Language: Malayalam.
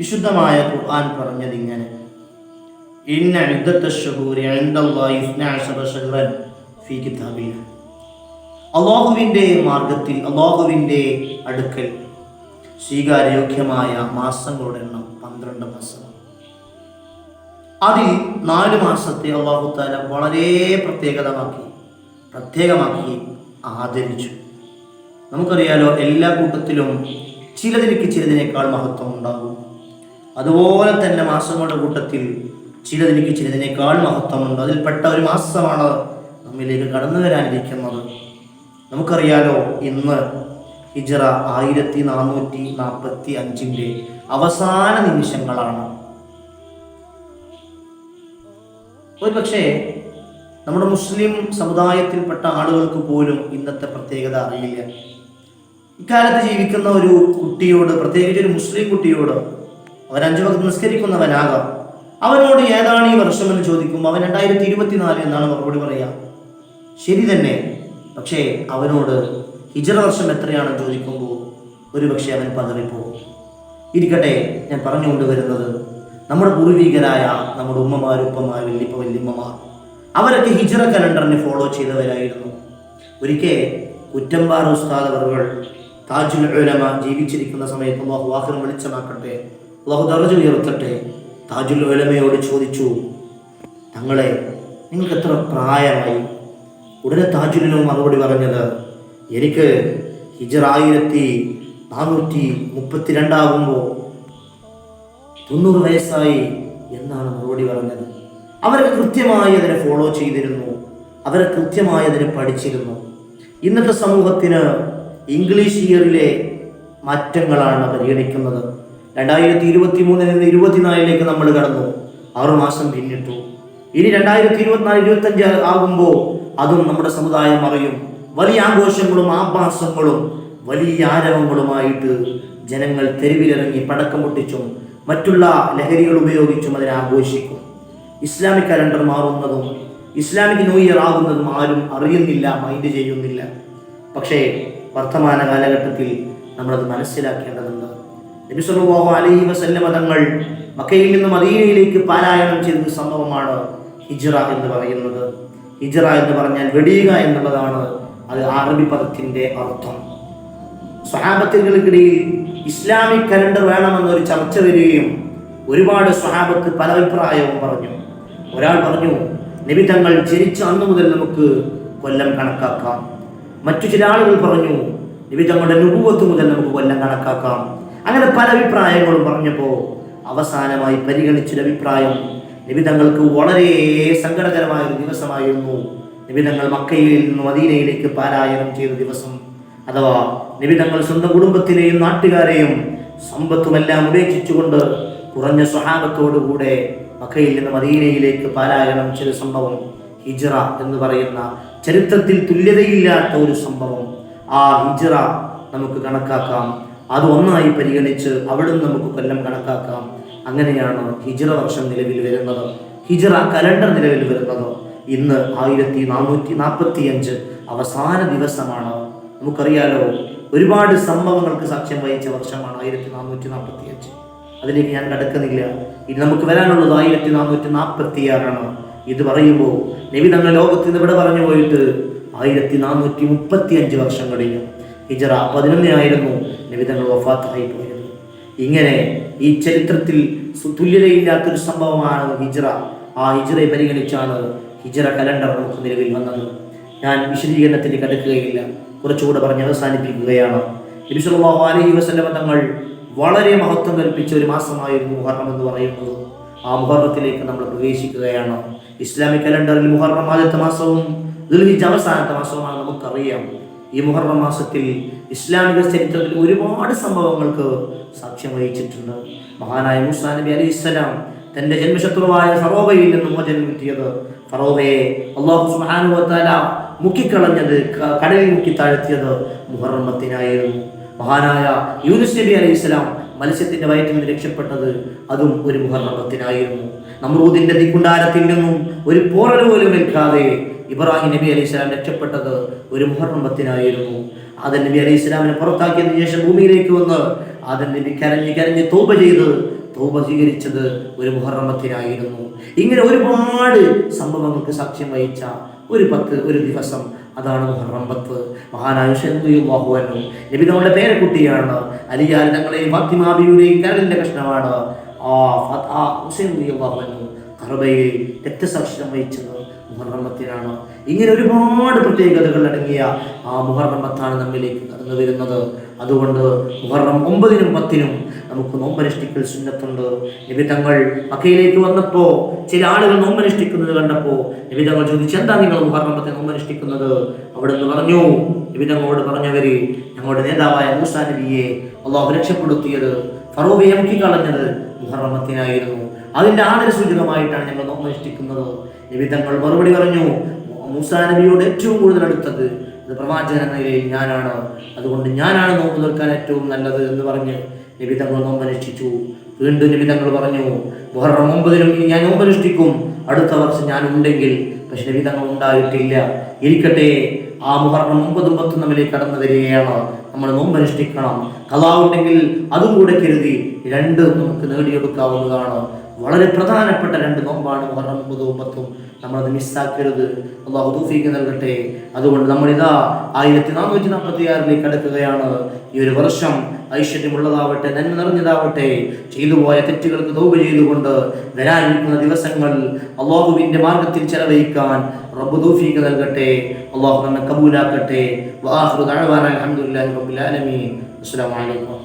വിശുദ്ധമായ ഖുർആൻ പറഞ്ഞത് ഇങ്ങനെ ഇന്ന അള്ളാഹുവിന്റെ മാർഗത്തിൽ അള്ളാഹുവിന്റെ അടുക്കൽ സ്വീകാര്യോഗ്യമായ മാസങ്ങളുടെ എണ്ണം പന്ത്രണ്ട് മാസം അതിൽ നാല് മാസത്തെ അള്ളാഹു താല വളരെ പ്രത്യേകതമാക്കി പ്രത്യേകമാക്കി ആദരിച്ചു. നമുക്കറിയാലോ എല്ലാ കൂട്ടത്തിലും ചിലതിലേക്ക് ചിലതിനേക്കാൾ മഹത്വം ഉണ്ടാകും. അതുപോലെ തന്നെ മാസങ്ങളുടെ കൂട്ടത്തിൽ ചിലതിലേക്ക് ചിലതിനേക്കാൾ മഹത്വമുണ്ട്. അതിൽപ്പെട്ട ഒരു മാസമാണ് നമ്മിലേക്ക് കടന്നു വരാനിരിക്കുന്നത്. നമുക്കറിയാലോ ഇന്ന് ഹിജറ ആയിരത്തി നാനൂറ്റി നാൽപ്പത്തി അഞ്ചിന്റെ അവസാന നിമിഷങ്ങളാണ്. ഒരു പക്ഷേ നമ്മുടെ മുസ്ലിം സമുദായത്തിൽപ്പെട്ട ആളുകൾക്ക് പോലും ഇന്നത്തെ പ്രത്യേകത അറിയില്ല. ഇക്കാലത്ത് ജീവിക്കുന്ന ഒരു കുട്ടിയോട് പ്രത്യേകിച്ച് ഒരു മുസ്ലിം കുട്ടിയോട് അവൻ അഞ്ചു വക്ത് നിസ്കരിക്കുന്നവനാകാം. അവനോട് ഏതാണ് ഈ വർഷമെന്ന് ചോദിക്കും അവൻ രണ്ടായിരത്തി ഇരുപത്തിനാല് എന്നാണ് മറുപടി പറയുക. ശരി തന്നെ. പക്ഷേ അവനോട് ഹിജറ വർഷം എത്രയാണെന്ന് ചോദിക്കുമ്പോൾ ഒരു പക്ഷേ അവൻ പതറിപ്പോകും. ഇരിക്കട്ടെ ഞാൻ പറഞ്ഞുകൊണ്ട് വരുന്നത് നമ്മുടെ പൂർവികരായ നമ്മുടെ ഉമ്മമാർ ഉപ്പമാർ വല്യപ്പ വല്യമ്മമാർ അവരൊക്കെ ഹിജറ കലണ്ടറിനെ ഫോളോ ചെയ്തവരായിരുന്നു. ഒരിക്കൽ കുറ്റമ്പാറ ഉസ്താദ് അവർ താജുൽ ഉലമ ജീവിച്ചിരിക്കുന്ന സമയത്ത് വാഹനം വെളിച്ചമാക്കട്ടെ അള്ളാഹു ദറജ് ഉയർത്തട്ടെ. താജുൽ ഒലമയോട് ചോദിച്ചു തങ്ങളെ നിങ്ങൾക്ക് എത്ര പ്രായമായി? ഉടനെ താജുലിനും മറുപടി പറഞ്ഞത് എനിക്ക് ഹിജർ ആയിരത്തി നാനൂറ്റി മുപ്പത്തിരണ്ടാകുമ്പോൾ തൊണ്ണൂറ് വയസ്സായി എന്നാണ് മറുപടി പറഞ്ഞത്. അവർ കൃത്യമായി അതിനെ ഫോളോ ചെയ്തിരുന്നു. അവരെ കൃത്യമായി അതിനെ പഠിച്ചിരുന്നു. ഇന്നത്തെ സമൂഹത്തിന് ഇംഗ്ലീഷ് ഇയറിലെ മാറ്റങ്ങളാണ് പരിഗണിക്കുന്നത്. രണ്ടായിരത്തി ഇരുപത്തി മൂന്നിൽ നിന്ന് ഇരുപത്തിനാലിലേക്ക് നമ്മൾ കടന്നു. ആറുമാസം പിന്നിട്ടു. ഇനി രണ്ടായിരത്തി ഇരുപത്തിനാല് ഇരുപത്തഞ്ച് ആകുമ്പോൾ അതും നമ്മുടെ സമുദായം അറിയും വലിയ ആഘോഷങ്ങളും ആഭാസങ്ങളും വലിയ ആരവങ്ങളുമായിട്ട് ജനങ്ങൾ തെരുവിലിറങ്ങി പടക്കം പൊട്ടിച്ചും മറ്റുള്ള ലഹരികൾ ഉപയോഗിച്ചും അതിനെ ആഘോഷിക്കും. ഇസ്ലാമിക് കലണ്ടർ മാറുന്നതും ഇസ്ലാമിക് ന്യൂ ഇയർ ആകുന്നതും ആരും അറിയുന്നില്ല മൈൻഡ് ചെയ്യുന്നില്ല. പക്ഷേ വർത്തമാന കാലഘട്ടത്തിൽ നമ്മളത് മനസ്സിലാക്കേണ്ടതുണ്ട്. നബി സല്ലല്ലാഹു അലൈഹി വസല്ലമ തങ്ങൾ മക്കയിൽ നിന്ന് മദീനയിലേക്ക് പാരായണം ചെയ്ത സംഭവമാണ് ഹിജ്റ എന്ന് പറയുന്നത്. ഹിജ്റ എന്ന് പറഞ്ഞാൽ വെടിയുക എന്നുള്ളതാണ്. അത് അറബി പദത്തിന്റെ അർത്ഥം. സ്വഹാബത്തുകൾക്കിടയിൽ ഇസ്ലാമിക് കലണ്ടർ വേണമെന്നൊരു ചർച്ച വരികയും ഒരുപാട് സ്വഹാബത്ത് പല അഭിപ്രായവും പറഞ്ഞു. ഒരാൾ പറഞ്ഞു നബി തങ്ങൾ ജനിച്ച അന്നു മുതൽ നമുക്ക് കൊല്ലം കണക്കാക്കാം. മറ്റു ചില ആളുകൾ പറഞ്ഞു നബി തങ്ങളുടെ നുപൂവത്ത് മുതൽ നമുക്ക് കൊല്ലം കണക്കാക്കാം. അങ്ങനെ പല അഭിപ്രായങ്ങളും പറഞ്ഞപ്പോൾ അവസാനമായി പരിഗണിച്ചൊരു അഭിപ്രായം. നിബിദങ്ങൾക്ക് വളരെ സങ്കടകരമായ ഒരു ദിവസമായിരുന്നു. നബി മക്കയിൽ നിന്ന് മദീനയിലേക്ക് പാരായണം ചെയ്ത ദിവസം. അഥവാ നബി തങ്ങൾ സ്വന്തം കുടുംബത്തിലെയും നാട്ടുകാരെയും സമ്പത്തുമെല്ലാം ഉപേക്ഷിച്ചുകൊണ്ട് കുറഞ്ഞ സ്വഹാബത്തോടുകൂടെ മക്കയിൽ നിന്ന് മദീനയിലേക്ക് പാരായണം ചെയ്ത സംഭവം ഹിജറ എന്ന് പറയുന്ന ചരിത്രത്തിൽ തുല്യതയില്ലാത്ത ഒരു സംഭവം. ആ ഹിജറ നമുക്ക് കണക്കാക്കാം. അത് ഒന്നായി പരിഗണിച്ച് അവിടുന്ന് നമുക്ക് കൊല്ലം കണക്കാക്കാം. അങ്ങനെയാണ് ഹിജ്റ വർഷം നിലവിൽ വരുന്നത്. ഹിജ്റ കലണ്ടർ നിലവിൽ വരുന്നത് ഇന്ന് ആയിരത്തി നാനൂറ്റി നാൽപ്പത്തി അഞ്ച് അവസാന ദിവസമാണ്. നമുക്കറിയാലോ ഒരുപാട് സംഭവങ്ങൾക്ക് സാക്ഷ്യം വഹിച്ച വർഷമാണ് ആയിരത്തി നാനൂറ്റി നാൽപ്പത്തി അഞ്ച് അതിലേക്ക് ഞാൻ കടക്കുന്നില്ല. ഇനി നമുക്ക് വരാനുള്ളത് ആയിരത്തി നാനൂറ്റി നാൽപ്പത്തി ആറാണ് ഇത് പറയുമ്പോൾ നബി തങ്ങൾ ലോകത്ത് നിന്ന് ഇവിടെ പറഞ്ഞു പോയിട്ട് ആയിരത്തി നാനൂറ്റി മുപ്പത്തി അഞ്ച് വർഷം കഴിഞ്ഞു ഹിജറ പതിനൊന്നിനായിരുന്നു നിവിധങ്ങൾ വഫാത്തായി പോയത് ഇങ്ങനെ ഈ ചരിത്രത്തിൽ തുല്യതയില്ലാത്തൊരു സംഭവമാണ് ഹിജറ. ആ ഹിജറയെ പരിഗണിച്ചാണ് ഹിജറ കലണ്ടർ നമുക്ക് നിലവിൽ വന്നത്. ഞാൻ വിശദീകരണത്തിൽ കടക്കുകയില്ല കുറച്ചുകൂടെ പറഞ്ഞ് അവസാനിപ്പിക്കുകയാണ്. നബി സല്ലല്ലാഹു അലൈഹി തങ്ങൾ വളരെ മഹത്വം കൽപ്പിച്ച ഒരു മാസമായിരുന്നു മുഹറം എന്ന് പറയുന്നത്. ആ മുഹറത്തിലേക്ക് നമ്മൾ പ്രവേശിക്കുകയാണ്. ഇസ്ലാമിക് കലണ്ടറിൽ മുഹറം ആദ്യത്തെ മാസവും ദുൽഹിജ് അവസാനത്തെ മാസവുമാണ് നമുക്കറിയാം. ഈ മുഹറം മാസത്തിൽ ഇസ്ലാമിക ചരിത്രത്തിൽ ഒരുപാട് സംഭവങ്ങൾക്ക് സാക്ഷ്യം വഹിച്ചിട്ടുണ്ട്. മഹാനായ മുസ്ലാ നബി അലി ഇസ്ലാം തന്റെ ജന്മശത്രുവായ ഫറോബയിൽ നിന്ന് മോചനം കിട്ടിയത് ഫറോബയെ അള്ളാഹു സുബ്ഹാനഹു വതആല മുക്കിക്കളഞ്ഞത് കടലിൽ മുക്കി താഴ്ത്തിയത് മുഹറം പത്തിനായിരുന്നു മഹാനായ യൂനുസ് നബി അലൈഹി ഇസ്ലാം മത്സ്യത്തിന്റെ വയറ്റിൽ നിന്ന് രക്ഷപ്പെട്ടത് അതും ഒരു മുഹറം പത്തിനായിരുന്നു നമ്രൂദിന്റെ ദിക്കുണ്ടാരത്തിൽ നിന്നും ഒരു പോറൽ പോലും ഏൽക്കാതെ ഇബ്രാഹിം നബി അലൈഹി സ്വലാം രക്ഷപ്പെട്ടത് ഒരു മുഹറം പത്തിനായിരുന്നു ആദൻ നബി അലൈഹി സ്വലാമിനെ പുറത്താക്കിയതിനു ശേഷം ഭൂമിയിലേക്ക് വന്ന് ആദൻ നബി കരഞ്ഞ് കരഞ്ഞ് തോപ ചെയ്ത് തോപ സ്വീകരിച്ചത് ഒരു മുഹറമത്തിനായിരുന്നു ഇങ്ങനെ ഒരുപാട് സംഭവങ്ങൾക്ക് സാക്ഷ്യം വഹിച്ച ഒരു പത്ത് ഒരു ദിവസം അതാണ് മുഹറം പത്ത് മഹാനായ ഷെന്തുയുള്ളാഹുവനു നബി നമ്മുടെ പേരക്കുട്ടിയാണ് അലിയാൽ തങ്ങളെ ഫാത്തിമാബിയുടെയും കരളിന്റെ കഷ്ണമാണ്. ആ ആ ഹുസൈൻ അള്ളാഹുവനു കറബയിൽ രക്തസാക്ഷ്യം വഹിച്ചത് മുഹറമത്തിനാണ് ഇങ്ങനെ ഒരുപാട് പ്രത്യേകതകൾ അടങ്ങിയ ആ മുഹറമത്താണ് നമ്മിലേക്ക് കടന്നു വരുന്നത് അതുകൊണ്ട് മുഹറം ഒമ്പതിനും പത്തിനും നമുക്ക് നോമ്പനുഷ്ഠിക്കൽ സുന്നത്തുണ്ട്. നിബിധങ്ങൾ മക്കയിലേക്ക് വന്നപ്പോൾ ചില ആളുകൾ നോമ്പനുഷ്ഠിക്കുന്നത് കണ്ടപ്പോൾ നിബിധങ്ങൾ ചോദിച്ചു എന്താ നിങ്ങൾ മുഹറം പത്തിന് നോമ്പനുഷ്ഠിക്കുന്നത്? അവിടെ നിന്ന് പറഞ്ഞു നിബിധങ്ങളോട് പറഞ്ഞവര് ഞങ്ങളുടെ നേതാവായ മൂസാ നബിയെ അള്ളാഹു രക്ഷപ്പെടുത്തിയത് ഫറൂബെ എംകി കളഞ്ഞത് മുഹറമത്തിനായിരുന്നു ആദര ആദരസൂചകമായിട്ടാണ് ഞങ്ങൾ നോമ്പനുഷ്ഠിക്കുന്നത്. നിബിധങ്ങൾ മറുപടി പറഞ്ഞു മൂസാ നബിയോട് ഏറ്റവും കൂടുതൽ അടുത്തത് ഇത് പ്രവാചകൻ എന്ന നിലയിൽ ഞാനാണ്. അതുകൊണ്ട് ഞാനാണ് നോമ്പ് നിൽക്കാൻ ഏറ്റവും നല്ലത് എന്ന് പറഞ്ഞ് നിബിധങ്ങൾ നോമ്പ് അനുഷ്ഠിച്ചു വീണ്ടും നിബിതങ്ങൾ പറഞ്ഞു മുഹറം ഒമ്പതിനും ഞാൻ നോമ്പനുഷ്ഠിക്കും. അടുത്ത വർഷം ഞാൻ ഉണ്ടെങ്കിൽ. പക്ഷെ നിബിതങ്ങൾ ഉണ്ടായിട്ടില്ല. ഇരിക്കട്ടെ ആ മുഹറം ഒമ്പതും പത്തും നമ്മിലേക്ക് കടന്നു വരികയാണ്. നമ്മൾ നോമ്പനുഷ്ഠിക്കണം. കഥ ഉണ്ടെങ്കിൽ അതും കൂടെ കരുതി രണ്ടും നമുക്ക് നേടിയെടുക്കാവുന്നതാണ്. വളരെ പ്രധാനപ്പെട്ട രണ്ട് നോമ്പാണ് മുഹറം ഒമ്പതും നമ്മൾ നമ്മളത് മിസ്സാക്കരുത്. അള്ളാഹു തൗഫീഖ് നൽകട്ടെ. അതുകൊണ്ട് നമ്മളിതാ ആയിരത്തി നാനൂറ്റി നാൽപ്പത്തി ആറിലേക്ക് അടുക്കുകയാണ് ഈ ഒരു വർഷം ഐശ്വര്യമുള്ളതാവട്ടെ നന്മ നിറഞ്ഞതാവട്ടെ ചെയ്തു പോയ തെറ്റുകൾക്ക് തോപ് ചെയ്തുകൊണ്ട് വരാനിരിക്കുന്ന ദിവസങ്ങൾ അള്ളാഹുവിന്റെ മാർഗത്തിൽ ചെലവഴിക്കാൻ റബ്ബു തൗഫീഖ് നൽകട്ടെ. അള്ളാഹു നമ്മെ കബൂലാക്കട്ടെ. വാഹു റബ്ബിൽ ആലമീൻ. അസ്സലാമു അലൈക്കും.